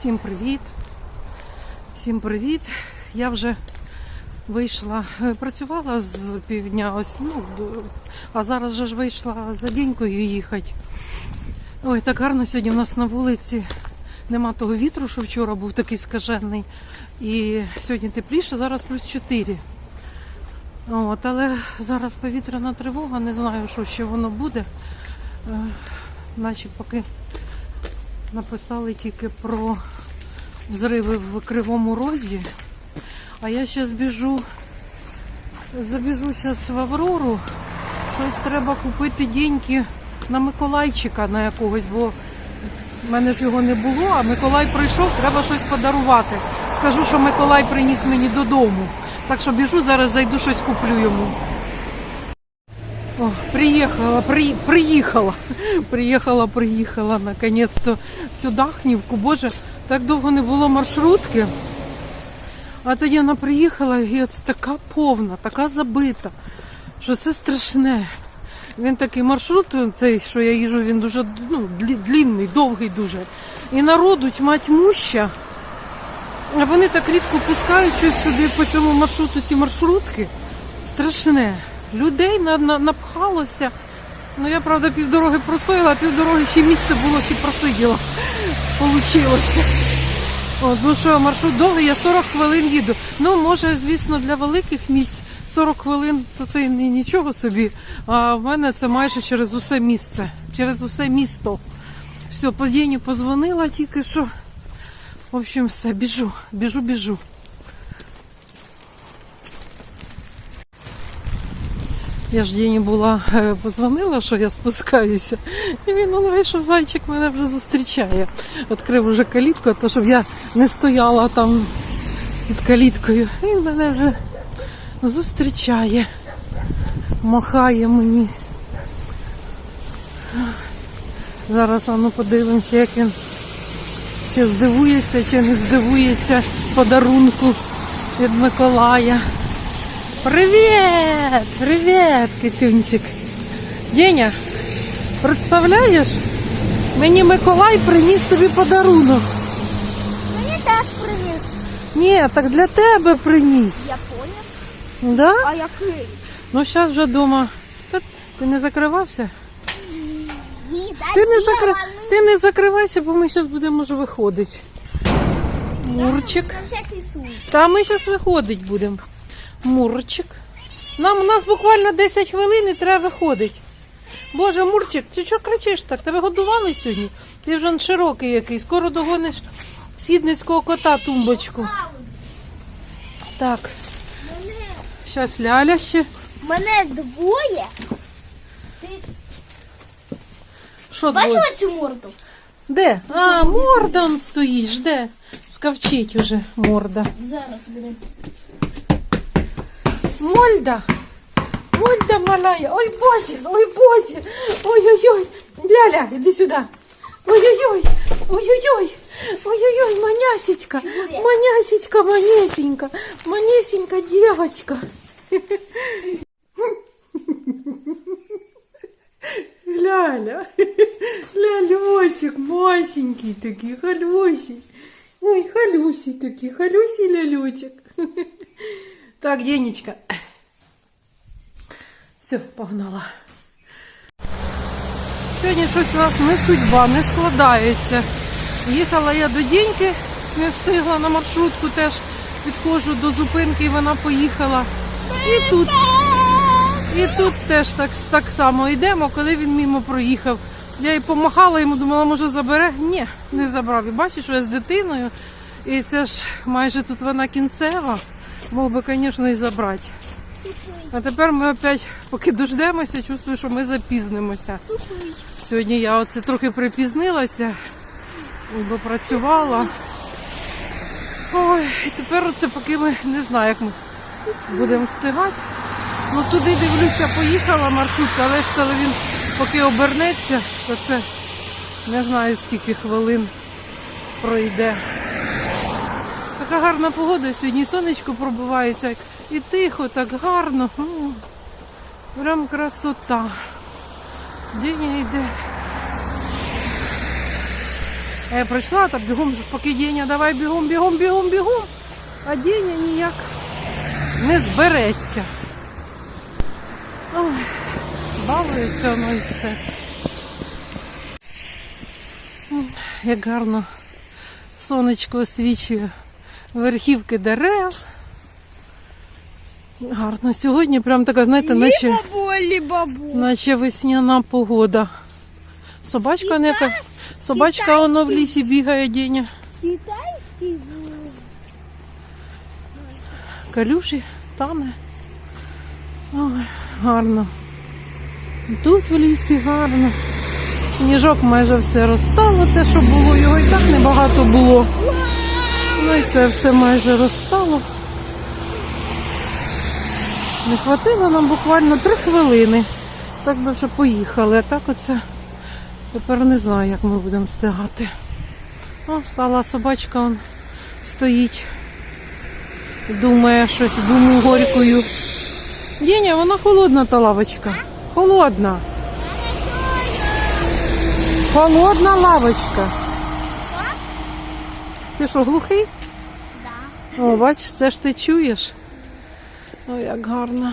Всім привіт! Всім привіт! Я вже вийшла, е, працювала з півдня, ось, ну, а зараз же ж вийшла за дінькою їхати. Ой, так гарно сьогодні в нас на вулиці. Нема того вітру, що вчора був такий скажений. І сьогодні тепліше, зараз плюс 4. От, але зараз повітряна тривога, не знаю, що ще воно буде. Е, Наче поки написали тільки про взриви в Кривому Розі. А я зараз біжу, забіжу зараз в Аврору. Щось треба купити деньги на Миколайчика на якогось, бо в мене ж його не було, а Миколай прийшов, треба щось подарувати. Скажу, що Миколай приніс мені додому. Так що біжу, зараз зайду щось куплю йому. О, приехала, при, приехала, приехала, приехала наконец-то в цю Дахнівку. Боже, так довго не було маршрутки. А тоді вона приїхала і це така повна, така забита, що це страшне. Він такий маршрут, цей, що я їжу, він дуже ну, длінний, довгий дуже. І народу тьма тьмуща. А вони так рідко пускають щось сюди по цьому маршруту, ці маршрутки. Страшне. Людей на, на, напхалося. Ну я, правда, півдороги простояла, а півдороги ще місце було, ще просиділа. Получилося. От, ну що, маршрут довгий, я 40 хвилин їду. Ну, може, звісно, для великих місць 40 хвилин то це і нічого собі. А в мене це майже через усе місце, через усе місто. Все, по Дені позвонила тільки що. В общем, все, біжу, біжу, біжу. Я ж Дені була, е, позвонила, що я спускаюся. І він он вийшов, зайчик мене вже зустрічає. Відкрив уже калітку, то щоб я не стояла там під каліткою. Він мене вже зустрічає, махає мені. Зараз а ну подивимося, як він чи здивується, чи не здивується подарунку від Миколая. Привіт! Привіт, кицюнчик. Деня, представляєш? Мені Миколай приніс тобі подарунок. Мені теж приніс. Ні, так для тебе приніс. Я поняв. Да? А який? Ну зараз вже вдома. Ти не закривався? Ні, Ти не, закри... ти не закривайся, бо ми зараз будемо вже виходити. Мурчик. Та ми зараз виходить будемо. Мурчик. Нам у нас буквально 10 хвилин і треба виходити. Боже, Мурчик, ти що кричиш так? Тебе годували сьогодні? Ти вже широкий який, скоро догониш східницького кота тумбочку. Так, зараз ляля ще. мене двоє. Ти Що бачила цю морду? Де? А, морда он стоїть, жде. Скавчить уже морда. Зараз буде. Мольда. Мольда малая. Ой, Бозі, ой, Бозі. Ой-ой-ой. Ляля, іди сюди. Ой-ой-ой. Ой-ой-ой. Ой-ой-ой, манясечка. Манясечка, манесенька. Манесенька девочка. Ляля. Лялечек, масенький такий, халюсий. Ой, халюсий такий, халюсий лялечек. Так, Денечка. Все, погнала. Сьогодні щось у нас не судьба, не складається. Їхала я до Діньки, не встигла на маршрутку теж підходжу до зупинки, і вона поїхала. І тут, і тут теж так, так само йдемо, коли він мимо проїхав. Я їй помахала йому, думала, може забере. Ні, не забрав. І бачиш, що я з дитиною. І це ж майже тут вона кінцева. Мог би, звісно, і забрати. А тепер ми опять, поки дождемося, чувствую, що ми запізнимося. Сьогодні я оце трохи припізнилася, бо працювала. Ой, і тепер оце поки ми не знаю, як ми будемо встигати. Ну туди дивлюся, поїхала маршрутка, але ж коли він поки обернеться, то це не знаю скільки хвилин пройде. Така гарна погода, сьогодні сонечко пробивається. І тихо, так гарно. Прям красота. День йде. А я прийшла, та бігом, поки Деня, давай бігом, бігом, бігом, бігом. А Деня ніяк не збереться. Ой, балується воно і все. Як гарно сонечко освічує верхівки дерев. Гарно сьогодні прям така, знаєте, наче, наче весняна погода. Собачка не. Собачка воно в лісі бігає Деня. Китайський був. Калюжі тане. Ой, гарно. Тут в лісі гарно. Сніжок майже все розстало, те, що було, його і так небагато було. Ну і це все майже розстало. Не хватило нам буквально три хвилини. Так би вже поїхали. А так оце тепер не знаю, як ми будемо встигати. О, стала собачка, он стоїть. Думає щось, думаю горькою. Деня, вона холодна та лавочка. Холодна. Холодна лавочка. Ти що, глухий? Да. О, бачиш, це ж ти чуєш. О, як гарно.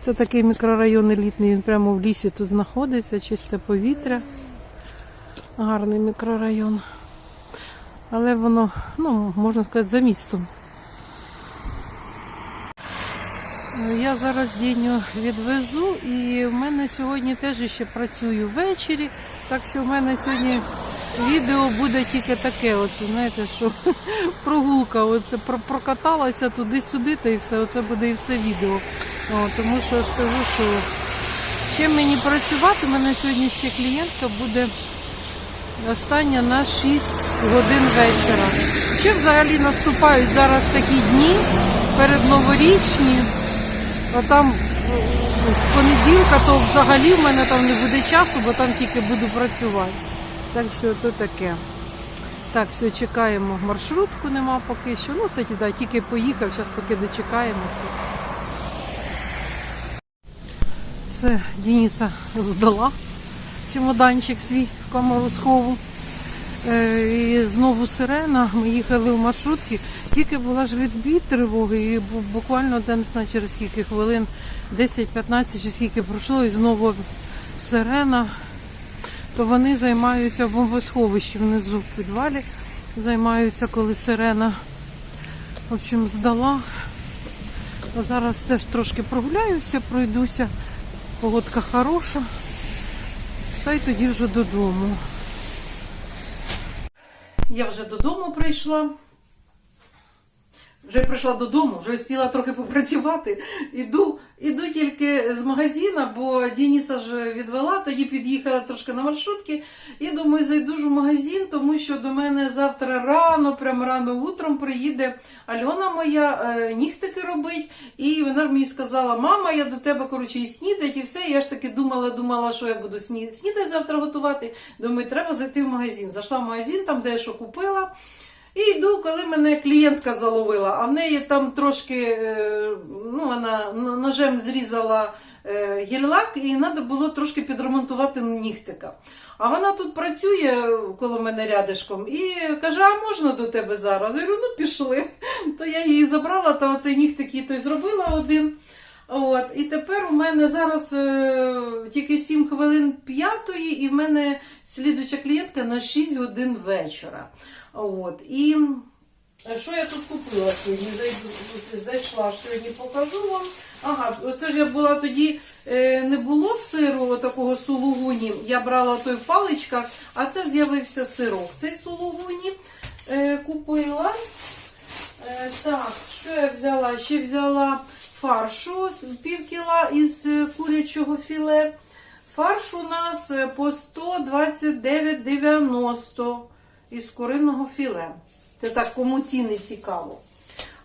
Це такий мікрорайон елітний, він прямо в лісі тут знаходиться, чисте повітря. Гарний мікрорайон. Але воно, ну, можна сказати, за містом. Я зараз Діню відвезу і в мене сьогодні теж ще працюю ввечері. Так що в мене сьогодні відео буде тільки таке. Оце, знаєте, що прогулка, оце про- прокаталася туди-сюди, та і все. Оце буде і все відео. О, тому що скажу, що ще мені працювати, у мене сьогодні ще клієнтка буде остання на 6 годин вечора. Ще взагалі наступають зараз такі дні передноворічні. А там е, з понеділка, то взагалі в мене там не буде часу, бо там тільки буду працювати. Так що то таке. Так, все, чекаємо. Маршрутку нема поки що. Ну, це да, тільки поїхав, зараз поки дочекаємося. Все, Дениса здала чемоданчик свій в камеру схову. Е, І знову сирена. Ми їхали в маршрутці. Тільки була ж відбій тривоги, і буквально я не знаю, через скільки хвилин, 10-15 чи скільки пройшло, і знову сирена. То вони займаються бомбосховищі внизу в підвалі. Займаються, коли сирена в общем, здала. А зараз теж трошки прогуляюся, пройдуся. Погодка хороша. Та й тоді вже додому. Я вже додому прийшла. Вже прийшла додому, вже спіла трохи попрацювати. Іду, іду тільки з магазина, бо Дініса ж відвела, тоді під'їхала трошки на маршрутки. І думаю, зайду ж в магазин, тому що до мене завтра рано, прям рано утром приїде Альона моя е, нігтики робить. І вона мені сказала: мама, я до тебе коротше і снідать, і все. Я ж таки думала, думала, що я буду сні... снідати завтра готувати. Думаю, треба зайти в магазин. Зайшла в магазин, там дещо купила. І йду, коли мене клієнтка заловила, а в неї там трошки, е, ну, вона ножем зрізала е, гель-лак, і треба було трошки підремонтувати нігтика. А вона тут працює коло мене рядишком і каже: А можна до тебе зараз? Я говорю, ну пішли. То я її забрала, та оцей нігтик їй той зробила один. От, і тепер у мене зараз е, тільки 7 хвилин п'ятої, і в мене слідуча клієнтка на 6 годин вечора. От, і що я тут купила сьогодні? Зайшла сьогодні, покажу вам. Ага, оце ж я була тоді, е, не було сиру такого сулугуні. Я брала той в а це з'явився сирок. Цей сулугуні е, купила. Так, що я взяла? Ще взяла фаршу з пів кіла із е, курячого філе. Фарш у нас е, по 129,90 із куриного філе. Це так, кому ціни цікаво.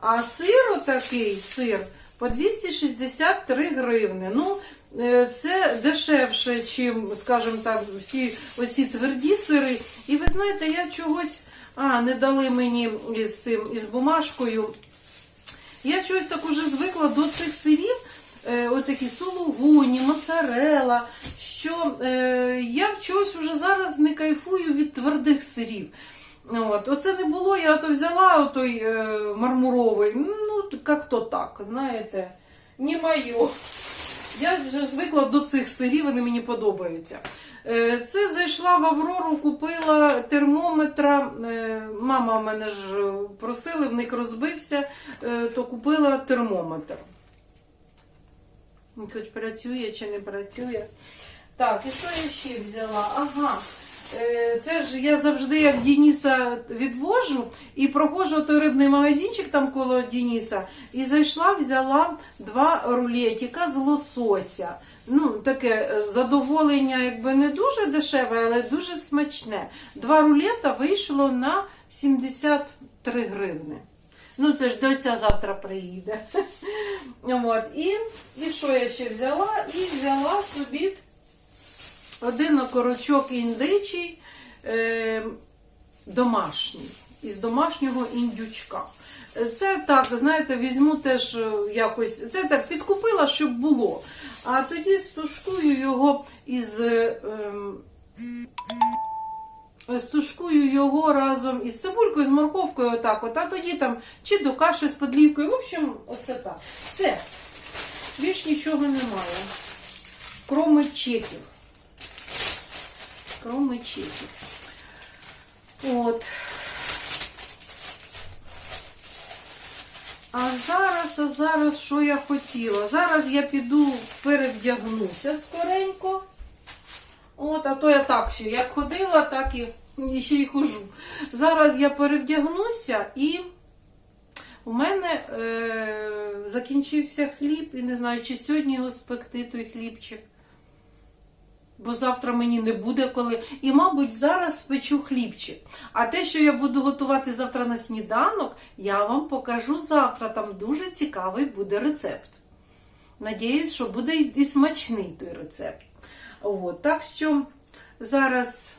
А сир отакий сир по 263 гривни. Ну, е, це дешевше, чим, скажімо так, всі оці тверді сири. І ви знаєте, я чогось. А, не дали мені із цим із бумажкою. Я чогось так уже звикла до цих сирів. Е, отакі сулугуні, моцарела, що е, я в чогось вже зараз не кайфую від твердих сирів. От, оце не було, я то взяла отой е, мармуровий, ну, як то так, знаєте, не моє. Я вже звикла до цих сирів, вони мені подобаються. Це зайшла в Аврору, купила термометра. Мама мене ж просили, в них розбився, то купила термометр. Він Хоч працює чи не працює. Так, і що я ще взяла? Ага. Е, Це ж я завжди як Дініса відвожу і проходжу той рибний магазинчик там коло Дініса. І зайшла, взяла два рулетика з лосося. Ну, таке е, задоволення, якби не дуже дешеве, але дуже смачне. Два рулета вийшло на 73 гривни. Ну, це ж доця завтра приїде. От. І, і що я ще взяла? І взяла собі один окорочок індичий е, домашній, із домашнього індючка. Це так, знаєте, візьму теж е, якось. Це так підкупила, щоб було. А тоді стушкую його із. е, Стушкую його разом із цибулькою, з морковкою, отак от, а тоді там чи до каші з подлівкою. В общем, оце так. Все. Більш нічого немає. Кроме чеків. Кроме чеків. От. А зараз, а зараз що я хотіла? Зараз я піду перевдягнуся скоренько. От, а то я так ще як ходила, так і, і ще й хожу. Зараз я перевдягнуся і у мене е, закінчився хліб, і не знаю, чи сьогодні його спекти той хлібчик. Бо завтра мені не буде коли. І, мабуть, зараз спечу хлібчик. А те, що я буду готувати завтра на сніданок, я вам покажу завтра. Там дуже цікавий буде рецепт. Надіюсь, що буде і смачний той рецепт. От, так що зараз,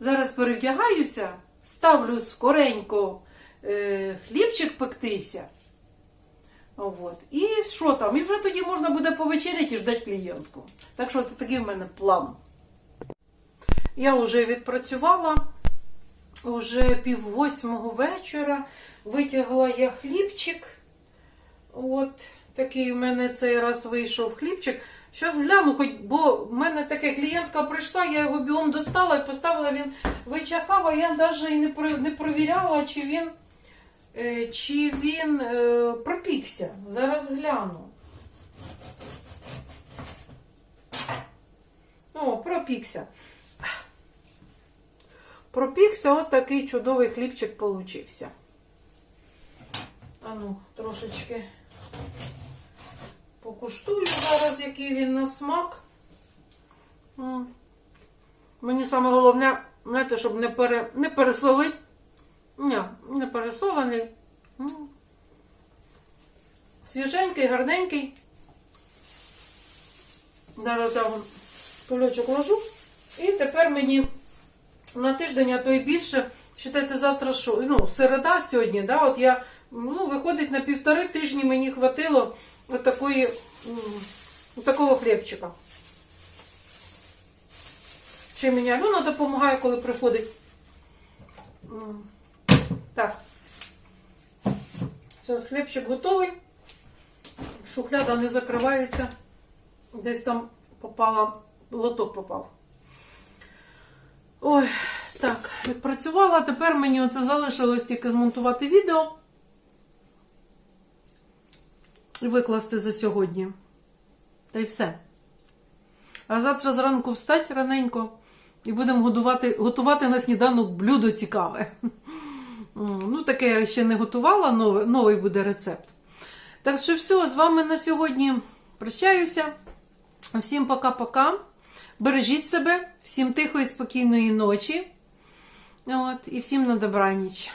зараз перевдягаюся, ставлю скоренько е, хлібчик пектися. От. І що там? І вже тоді можна буде повечеряти і ждати клієнтку. Так що це такий в мене план. Я вже відпрацювала, вже пів восьмого вечора. Витягла я хлібчик. От такий в мене цей раз вийшов хлібчик. Щас гляну, хоч, бо в мене таке клієнтка прийшла, я його бігом достала і поставила, він вичахав, а я навіть не, не провіряла, чи він, е, чи він е, пропікся. Зараз гляну. О, пропікся. Пропікся, от такий чудовий хлібчик получився. А ну, трошечки покуштую зараз, який він на смак. Мені саме головне, знаєте, щоб не, пере, не пересолити. Ні, не пересолений. Свіженький, гарненький. Зараз я кульочок ложу. І тепер мені на тиждень, а то і більше. Считайте, завтра що? Ну, середа сьогодні, да? От я, ну, виходить, на півтори тижні мені хватило от такої, м, от такого хлібчика. Ще мені Альона допомагає, коли приходить. Так. Все, хлібчик готовий. Шухляда не закривається. Десь там попала, лоток попав. Ой, так, відпрацювала. Тепер мені оце залишилось тільки змонтувати відео викласти за сьогодні. Та й все. А завтра зранку встать раненько і будемо готувати, готувати на сніданок блюдо цікаве. Ну, таке я ще не готувала, новий, новий буде рецепт. Так що все, з вами на сьогодні прощаюся. Всім пока-пока. Бережіть себе, всім тихої, спокійної ночі. От, і всім на добраніч.